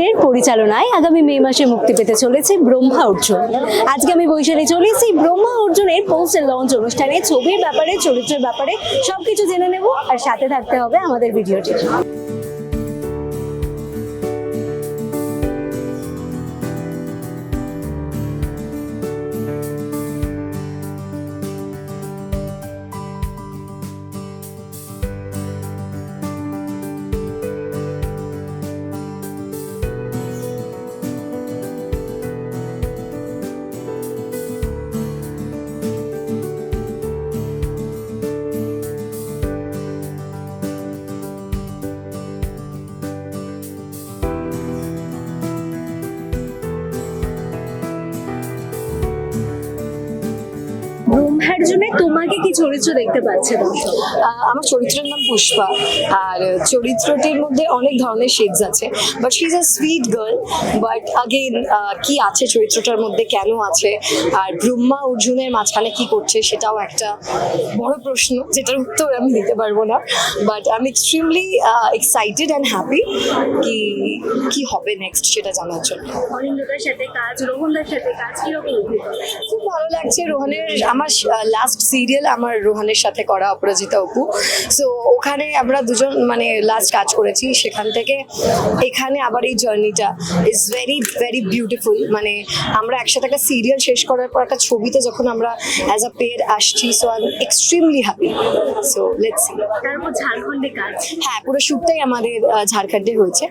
দের পরিচালনায় আগামী মে মাসে মুক্তি পেতে চলেছে ব্রহ্মা অর্জুন। আজকে আমি বৈশালী চলেছি, ব্রহ্মা অর্জুনের পোস্টার লঞ্চ অনুষ্ঠানে, ছবির ব্যাপারে, চরিত্রের ব্যাপারে সবকিছু জেনে নেব। আর সাথে থাকতে হবে আমাদের ভিডিওটি ব্রহ্মার্জুনে তোমাকে কি চরিত্র দেখতে পাচ্ছে দর্শক? আমার চরিত্রের নাম পুষ্পা আর চরিত্রটির মধ্যে অনেক ধরনের শেডস আছে but she is a sweet girl but again কি আছে চরিত্রটার মধ্যে কেন আছে আর ব্রহ্মা অর্জুনের মাঝখানে কি করছে সেটাও একটা বড় প্রশ্ন যেটার উত্তর আমি দিতে পারব না but I am extremely excited and happy কি কি হবে নেক্সট সেটা জানার জন্য। অনিন্দার সাথে কাজ রোহনদার সাথে কাজ কীরকম? খুব ভালো লাগছে রোহনের আমার লাস্ট সিরিয়াল আমার রোহানের সাথে করা অপরাজিতা অপু। সো ওখানে আমরা দুজন মানে লাস্ট কাজ করেছি। সেখান থেকে এখানে আবার এই জার্নিটা ইজ ভেরি ভেরি বিউটিফুল মানে আমরা একসাথে একটা সিরিয়াল শেষ করার পর একটা ছবিতে যখন আমরা অ্যাজ আ পেয়ার আসছি so I am extremely happy so let's see ঝাড়খণ্ডে কাজ। হ্যাঁ পুরো শ্যুটটাই আমাদের ঝাড়খণ্ডে হয়েছে।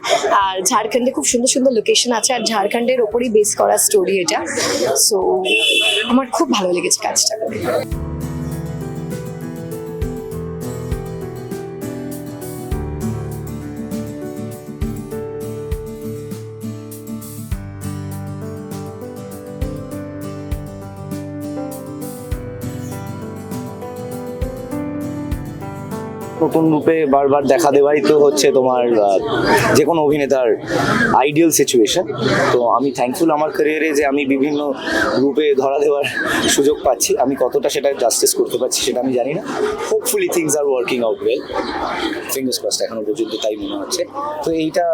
আর ঝাড়খণ্ডে খুব সুন্দর সুন্দর লোকেশন আছে। আর ঝাড়খণ্ডের ওপরই বেস করা স্টোরি এটা। সো আমার খুব ভালো লেগেছে কাজটা। Yeah. নতুন রূপে বারবার দেখা দেওয়াই তো হচ্ছে তোমার যে কোনো অভিনেতার আইডিয়াল সিচুয়েশন তো আমি থ্যাঙ্কফুল আমার ক্যারিয়ারে যে আমি বিভিন্ন রূপে ধরা দেওয়ার সুযোগ পাচ্ছি। আমি কতটা সেটা জাস্টিস করতে পারছি সেটা আমি জানি না। Hopefully things are working out well fingers crossed এখনও পর্যন্ত তাই মনে হচ্ছে। তো এইটা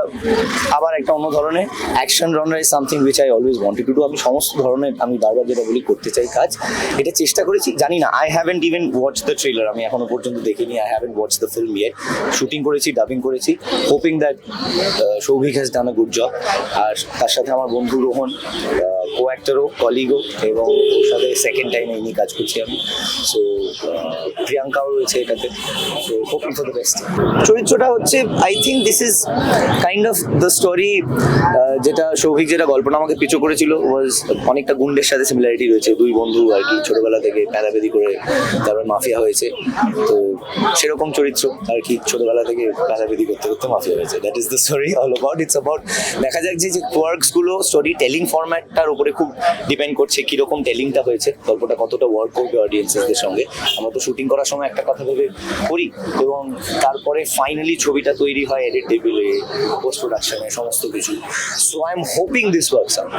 আবার একটা অন্য ধরনের action genre is something which I always wanted to আমি সমস্ত ধরনের, আমি বারবার যেটা বলি করতে চাই কাজ। এটা চেষ্টা করেছি, জানি না। I haven't even watch the trailer আমি এখনও পর্যন্ত দেখিনি। I haven't watch the film yet shooting করেছি ডাবিং করেছি hoping that Souvik has done a good job আর তার সাথে আমার বন্ধু রোহন কো অ্যাক্টারও কলিগও এবং ওর সাথে সেকেন্ড টাইম এই নিয়ে কাজ করছি আমি। সো প্রিয়াঙ্কাও রয়েছে এটাতে। So hoping for the best চরিত্রটা হচ্ছে I think this is kind of the story যেটা সৌভিক যেটা গল্পটা আমাকে পিছু করেছিল ওয়াজ অনেকটা গুন্ডের সাথে সিমিলারিটি রয়েছে। দুই বন্ধু আর কি, ছোটবেলা থেকে প্যাদাবেদি করে তারপর মাফিয়া হয়েছে। তো, সেরকম চরিত্র আর কি, ছোটবেলা থেকে প্যাদাবেদি করতে করতে মাফিয়া হয়েছে। That is the story all about it's about দেখা যাক যে ওয়ার্কসগুলো স্টোরি টেলিং ফরম্যাটটার উপরে খুব ডিপেন্ড করছে কীরকম টেলিংটা হয়েছে, গল্পটা কতটা ওয়ার্ক করবে অডিয়েন্সেসদের সঙ্গে। আমরা তো শুটিং করার সময় একটা কথা ভেবে করি এবং তারপরে ফাইনালি ছবিটা তৈরি হয় এডিট টেবিলে পোস্ট প্রোডাকশনে সমস্ত কিছু। So I am hoping this works out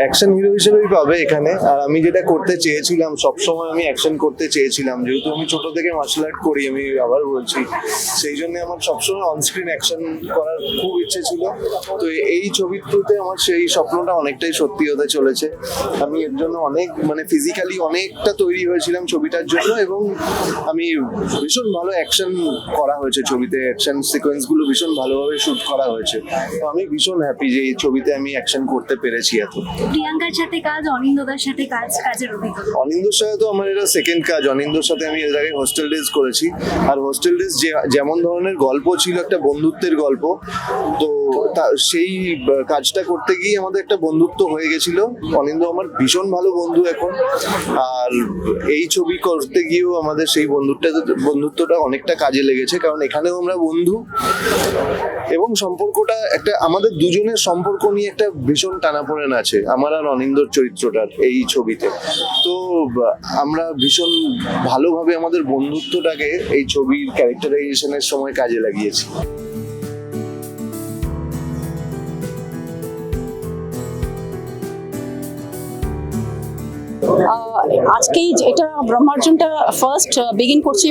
action hero হিসেবেই পাবে এখানে। আর আমি যেটা করতে চেয়েছিলাম, সবসময় আমি অ্যাকশন করতে চেয়েছিলাম। যেহেতু আমি ছোট থেকে মার্শাল আর্ট করি, আমি আবার বলছি, সেই জন্য আমার সবসময় অনস্ক্রিন অ্যাকশন করার খুব ইচ্ছে ছিল। তো এই ছবির আমার সেই স্বপ্নটা অনেকটাই সত্যি হতে চলেছে। আমি এর জন্য অনেক মানে ফিজিক্যালি অনেকটা তৈরি হয়েছিলাম ছবিটার জন্য এবং আমি ভীষণ ভালো অ্যাকশন করা হয়েছে ছবিতে। অ্যাকশন সিকোয়েন্সগুলো ভীষণ ভালোভাবে শুট করা হয়েছে। তো আমি ভীষণ হ্যাপি যে এই ছবিতে আমি অ্যাকশন করতে পেরেছি এত। প্রিয়াঙ্কার সাথে কাজ অনিন্দদার সাথে কাজ, কাজের অভিজ্ঞতা। অনিন্দর সাথে তো আমার এটা সেকেন্ড কাজ। অনিন্দর সাথে আমি এর আগে হোস্টেল ডেজ করেছি। আর হোস্টেল ডেজ যেমন ধরনের গল্প ছিল, একটা বন্ধুত্বের গল্প, তো সেই কাজটা করতে গিয়ে আমাদের একটা বন্ধুত্ব হয়ে গেছিল। অনিন্দ আমার ভীষণ ভালো বন্ধু এখন। আর এই ছবি করতে গিয়েও আমাদের সেই বন্ধুত্বটা বন্ধুত্বটা অনেকটা কাজে লেগেছে। কারণ এখানেও আমরা বন্ধু। এবং সম্পর্কটা একটা, আমাদের দুজনের সম্পর্ক নিয়ে একটা ভীষণ টানাপোড়েন আছে। আমার আর অনিন্দর চরিত্রটার এই ছবিতে। তো, আমরা ভীষণ ভালোভাবে আমাদের বন্ধুত্বটাকে এই ছবির ক্যারেক্টারাইজেশনের সময় কাজে লাগিয়েছি। আজকেই এটা ব্রহ্মার্জনটা ফার্স্ট বিগিন করছি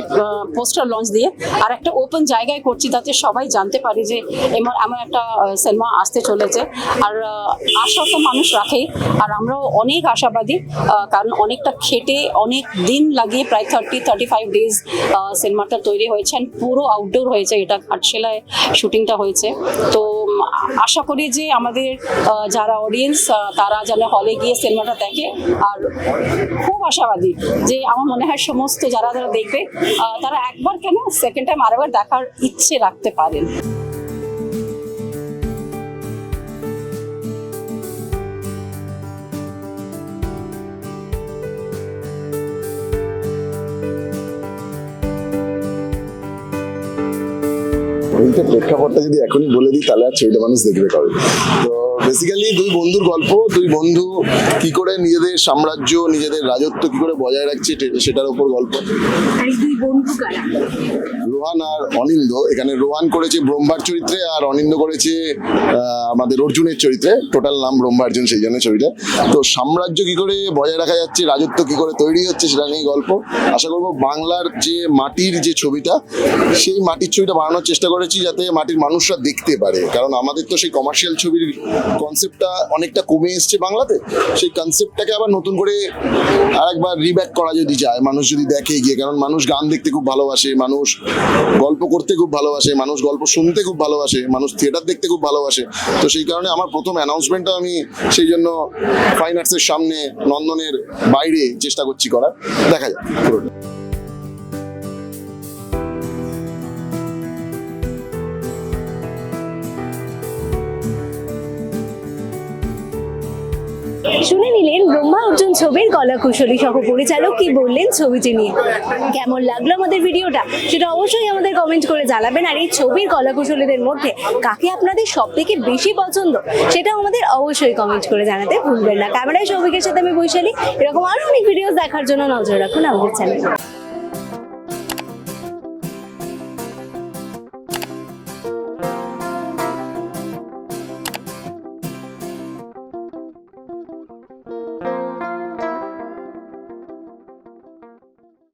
পোস্টার লঞ্চ দিয়ে। আর একটা ওপেন জায়গায় করছি তাতে সবাই জানতে পারে যে এমন এমন একটা সিনেমা আসতে চলেছে। আর আশা তো মানুষ রাখেই। আর আমরাও অনেক আশাবাদী কারণ অনেকটা খেটে, অনেক দিন লাগিয়ে প্রায় থার্টি থার্টি ফাইভ ডেজ সিনেমাটা তৈরি হয়েছে। পুরো আউটডোর হয়েছে এটা। ঘাটশিলায় শুটিংটা হয়েছে। তো আশা করি যে আমাদের যারা অডিয়েন্স তারা যেন হলে গিয়ে সিনেমাটা দেখে। আর খুব আশাবাদী যে আমার মনে হয় সমস্ত যারা যারা দেখবে তারা একবার কেন সেকেন্ড টাইম আরেকবার দেখার ইচ্ছে রাখতে পারেন। এইটা প্রেক্ষাপটটা যদি এখনই বলে দিই তাহলে আর ছবিটা মানুষ দেখবে কবে? তো বেসিক্যালি দুই বন্ধুর গল্প দুই বন্ধু কি করে নিজেদের সাম্রাজ্য নিজেদের রাজত্ব কি করে বজায় রাখছে সেটার উপর গল্প। কারা? রোহান আর অনিন্দ এখানে রোহান করেছে ব্রহ্মার চরিত্রে আর অনিন্দ করেছে আমাদের অর্জুনের চরিত্রে। টোটাল নাম ব্রহ্মার্জুন সেই জন্য ছবিটা। তো সাম্রাজ্য কি করে বজায় রাখা যাচ্ছে রাজত্ব কি করে তৈরি হচ্ছে সেটা নিয়ে গল্প। আশা করব বাংলার যে মাটির যে ছবিটা সেই মাটির ছবিটা বানানোর চেষ্টা করেছি। যাতে মাটির মানুষরা দেখতে পারে। কারণ আমাদের তো সেই কমার্শিয়াল ছবির কনসেপ্টটা অনেকটা কমে এসছে বাংলাতে। সেই কনসেপ্টটাকে আবার নতুন করে আরেকবার রিব্যাক করা যদি যায়, মানুষ যদি দেখে গিয়ে কারণ মানুষ গান দেখতে খুব ভালোবাসে, মানুষ গল্প করতে খুব ভালোবাসে, মানুষ গল্প শুনতে খুব ভালোবাসে, মানুষ থিয়েটার দেখতে খুব ভালোবাসে। তো সেই কারণে আমার প্রথম অ্যানাউন্সমেন্টটা আমি সেই জন্য ফাইন আর্টসের সামনে নন্দনের বাইরে চেষ্টা করছি করার। দেখা যাক, পুরোটা। শুনে নিলেন ব্রহ্মা অর্জুন ছবির কলা কুশলী সহ পরিচালক কি বললেন ছবিটি নিয়ে? কেমন লাগল আমাদের ভিডিওটা? সেটা অবশ্যই আমাদের কমেন্ট করে জানাবেন। আর এই ছবির কলা কুশলীদের মধ্যে কাকে আপনাদের সব থেকে বেশি পছন্দ? সেটা আমাদের অবশ্যই কমেন্ট করে জানাতে ভুলবেন না। ক্যামেরায় সৌভিকের সাথে আমি বৈশালী। এরকম আরও অনেক ভিডিও দেখার জন্য নজর রাখুন আমাদের চ্যানেল